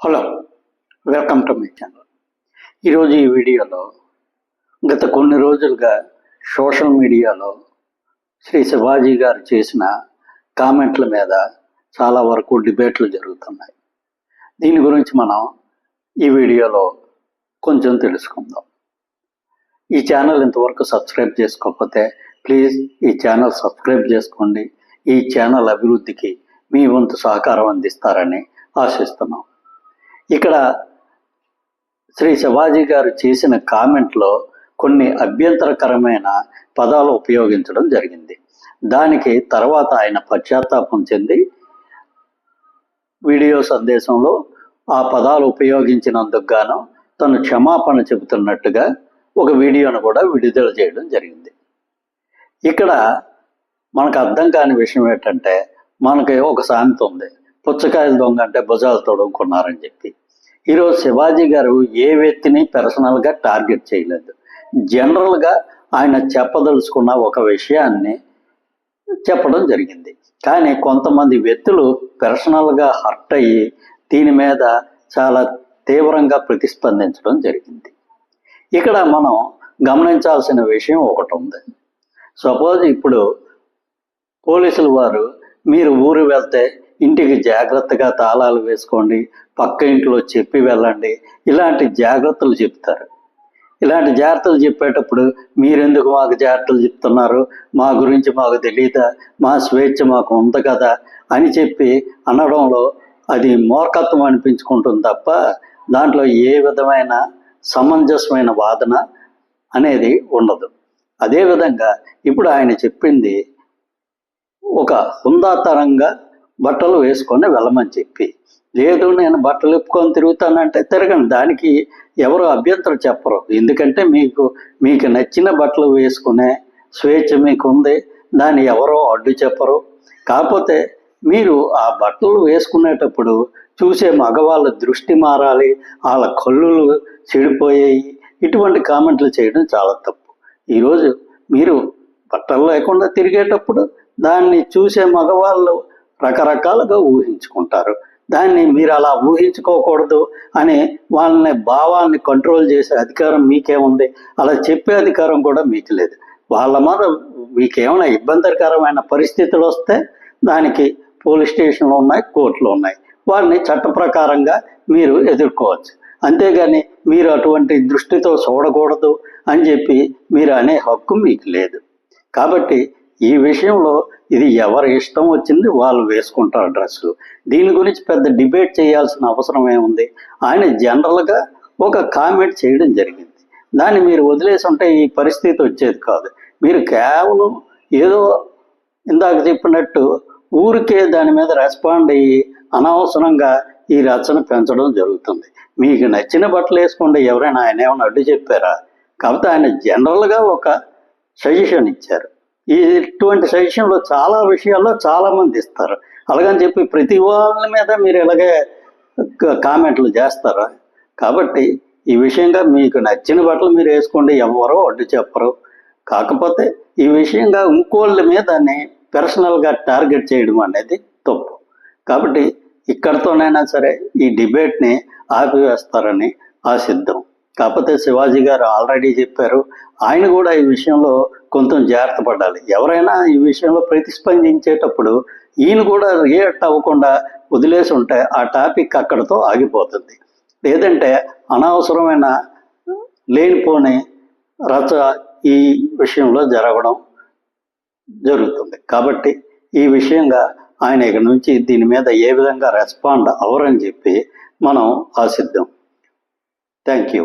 Hello welcome to my channel ఈరోజు ఈ వీడియోలో గత కొన్ని రోజులుగా సోషల్ మీడియాలో శ్రీ శివాజీ గారు చేసిన కామెంట్ల మీద చాలా వరకు డిబేట్లు జరుగుతున్నాయి. దీని గురించి మనం ఈ వీడియోలో కొంచెం తెలుసుకుందాం. ఈ ఛానల్ ఇంతవరకు సబ్స్క్రైబ్ చేసుకోకపోతే ప్లీజ్ ఈ ఛానల్ సబ్స్క్రైబ్ చేసుకోండి. ఈ ఛానల్ అభివృద్ధికి మీ వంతు సహకారం అందిస్తారని ఆశిస్తున్నాం. ఇక్కడ శ్రీ శివాజీ గారు చేసిన కామెంట్లో కొన్ని అభ్యంతరకరమైన పదాలు ఉపయోగించడం జరిగింది. దానికి తర్వాత ఆయన పశ్చాత్తాపం చెంది వీడియో సందేశంలో ఆ పదాలు ఉపయోగించినందుకు గాను తను క్షమాపణ చెబుతున్నట్టుగా ఒక వీడియోను కూడా విడుదల చేయడం జరిగింది. ఇక్కడ మనకు అర్థం కాని విషయం ఏంటంటే మనకి ఒక సామెత ఉంది. పుచ్చకాయల దొంగ అంటే భుజాలు తొడుక్కున్నారని చెప్పి. ఈరోజు శివాజీ గారు ఏ వ్యక్తిని పర్సనల్గా టార్గెట్ చేయలేదు. జనరల్గా ఆయన చెప్పదలుచుకున్న ఒక విషయాన్ని చెప్పడం జరిగింది. కానీ కొంతమంది వ్యక్తులు పర్సనల్గా హర్ట్ అయ్యి దీని మీద చాలా తీవ్రంగా ప్రతిస్పందించడం జరిగింది. ఇక్కడ మనం గమనించాల్సిన విషయం ఒకటి ఉంది. సపోజ్ ఇప్పుడు పోలీసులు వారు మీరు ఊరు వెళ్తే ఇంటికి జాగ్రత్తగా తాళాలు వేసుకోండి పక్క ఇంట్లో చెప్పి వెళ్ళండి. ఇలాంటి జాగ్రత్తలు చెప్తారు. ఇలాంటి జాగ్రత్తలు చెప్పేటప్పుడు మీరెందుకు మాకు జాగ్రత్తలు చెప్తున్నారు? మా గురించి మాకు తెలియదా మా స్వేచ్ఛ మాకు ఉంది కదా? అని చెప్పి అనడంలో అది మూర్ఖత్వం అనిపించుకుంటుంది తప్ప దాంట్లో ఏ విధమైన సమంజసమైన వాదన అనేది ఉండదు. అదేవిధంగా ఇప్పుడు ఆయన చెప్పింది ఒక హుందాతరంగా బట్టలు వేసుకొని వెళ్ళమని చెప్పి లేదు నేను బట్టలు ఇప్పుకొని తిరుగుతానంటే తిరగండి దానికి ఎవరు అభ్యంతరం చెప్పరు. ఎందుకంటే మీకు మీకు నచ్చిన బట్టలు వేసుకునే స్వేచ్ఛ మీకు ఉంది దాన్ని ఎవరో అడ్డు చెప్పరు. కాకపోతే మీరు ఆ బట్టలు వేసుకునేటప్పుడు చూసే మగవాళ్ళ దృష్టి మారాలి వాళ్ళ కళ్ళు చెడిపోయాయి. ఇటువంటి కామెంట్లు చేయడం చాలా తప్పు. ఈరోజు మీరు బట్టలు లేకుండా తిరిగేటప్పుడు దాన్ని చూసే మగవాళ్ళు రకరకాలుగా ఊహించుకుంటారు. దాన్ని మీరు అలా ఊహించుకోకూడదు అని వాళ్ళని భావాల్ని కంట్రోల్ చేసే అధికారం మీకేముంది అలా చెప్పే అధికారం కూడా మీకు లేదు. వాళ్ళ మీద మీకేమైనా ఇబ్బందికరమైన పరిస్థితులు వస్తే దానికి పోలీస్ స్టేషన్లు ఉన్నాయి కోర్టులు ఉన్నాయి. వారిని చట్ట ప్రకారంగా మీరు ఎదుర్కోవచ్చు. అంతేగాని మీరు అటువంటి దృష్టితో చూడకూడదు అని చెప్పి మీరు అనే హక్కు మీకు లేదు. కాబట్టి ఈ విషయంలో ఇది ఎవరి ఇష్టం వచ్చింది వాళ్ళు వేసుకుంటారు డ్రెస్సులు. దీని గురించి పెద్ద డిబేట్ చేయాల్సిన అవసరం ఏముంది? ఆయన జనరల్గా ఒక కామెంట్ చేయడం జరిగింది. దాన్ని మీరు వదిలేసి ఉంటే ఈ పరిస్థితి వచ్చేది కాదు. మీరు కేవలం ఏదో ఇందాక చెప్పినట్టు ఊరికే దాని మీద రెస్పాండ్ అయ్యి అనవసరంగా ఈ రచన పెంచడం జరుగుతుంది. మీకు నచ్చిన బట్టలు వేసుకోండి ఎవరైనా ఆయన ఏమైనా అడ్డు చెప్పారా? కాకపోతే ఆయన జనరల్గా ఒక సజెషన్ ఇచ్చారు. ఇటువంటి సజెషన్లో చాలా విషయాల్లో చాలా మంది ఇస్తారు. అలాగని చెప్పి ప్రతి వాళ్ళ మీద మీరు ఇలాగే కామెంట్లు చేస్తారా? కాబట్టి ఈ విషయంగా మీకు నచ్చిన బట్టలు మీరు వేసుకోండి ఎవరో అడ్డు చెప్పరు. కాకపోతే ఈ విషయంగా ఇంకోళ్ళ మీదని పర్సనల్గా టార్గెట్ చేయడం అనేది తప్పు. కాబట్టి ఇక్కడితోనైనా సరే ఈ డిబేట్ని ఆపివేస్తారని ఆశిద్దాం. కాకపోతే శివాజీ గారు ఆల్రెడీ చెప్పారు ఆయన కూడా ఈ విషయంలో కొంచెం జాగ్రత్త పడాలి. ఎవరైనా ఈ విషయంలో ప్రతిస్పందించేటప్పుడు ఈయన కూడా రియాక్ట్ అవ్వకుండా వదిలేసి ఉంటే ఆ టాపిక్ అక్కడతో ఆగిపోతుంది. లేదంటే అనవసరమైన లేనిపోని రచ ఈ విషయంలో జరగడం జరుగుతుంది. కాబట్టి ఈ విషయంగా ఆయన ఇక నుంచి దీని మీద ఏ విధంగా రెస్పాండ్ అవ్వరని చెప్పి మనం ఆశిద్దాం. Thank you.